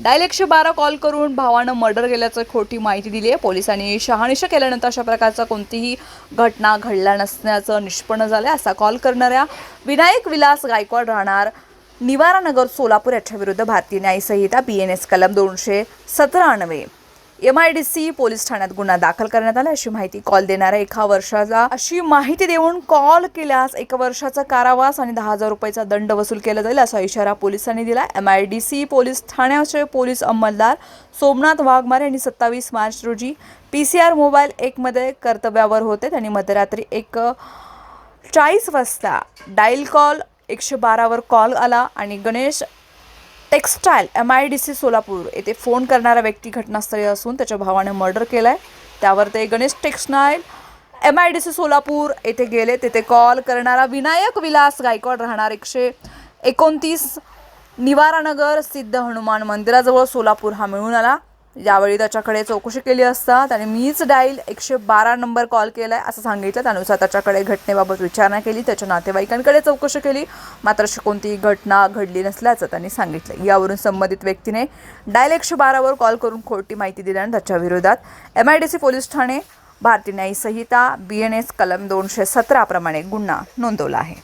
Dial एकशे बारा call करून भावानं मर्डर केल्याचं खोटी माहिती दिली आहे पोलिसांनी शहानिशा केल्यानंतर अशा प्रकारचा कोणतीही घटना घडल्या नसण्याचं निष्पन्न झालं असा कॉल करणाऱ्या विनायक विलास गायकवाड राहणार निवारानगर सोलापूर याच्या विरुद्ध भारतीय न्यायसंहिता बी एन एस कलम दोनशे सतरा M I D C police ठाण्यात गुन्हा दाखल करण्यात आला. अशी माहिती कॉल देणाऱ्या एका वर्षाचा अशी माहिती देऊन कॉल केल्यास एका वर्षाचा कारावास आणि दहा हजार रुपयाचा दंड वसूल केला जाईल असा इशारा पोलिसांनी दिला. M I D C police ठाण्याचे पोलीस अंमलदार सोमनाथ वाघमारे यांनी सत्तावीस मार्च रोजी पी सी आर मोबाईल एकमध्ये कर्तव्यावर होते. त्यांनी मध्यरात्री एक चाळीस वाजता डायल कॉल एकशे बारावर कॉल आला आणि Ganesh textile M I D C Solapur येथे फोन करणारा व्यक्ती घटनास्थळी असून त्याच्या भावाने मर्डर केलं आहे त्यावर ते Ganesh textile M I D C Solapur येथे गेले. तेथे कॉल करणारा विनायक विलास गायकवाड राहणार एकशे एकोणतीस. निवारानगर सिद्ध हनुमान मंदिराजवळ सोलापूर हा मिळून आला. यावेळी त्याच्याकडे चौकशी केली असता त्याने मीच डाईल एकशे बारा नंबर कॉल केला आहे असं सांगितलं. त्यानुसार त्याच्याकडे घटनेबाबत विचारणा केली त्याच्या नातेवाईकांकडे चौकशी केली. मात्र अशी कोणतीही घटना घडली नसल्याचं त्यांनी सांगितलं. यावरून संबंधित व्यक्तीने डायल एकशे बारावर कॉल करून खोटी माहिती दिल्याने त्याच्या विरोधात M I D C police Thane भारतीय न्यायी संहिता बी एन एस कलम दोनशे सतराप्रमाणे गुन्हा नोंदवला आहे.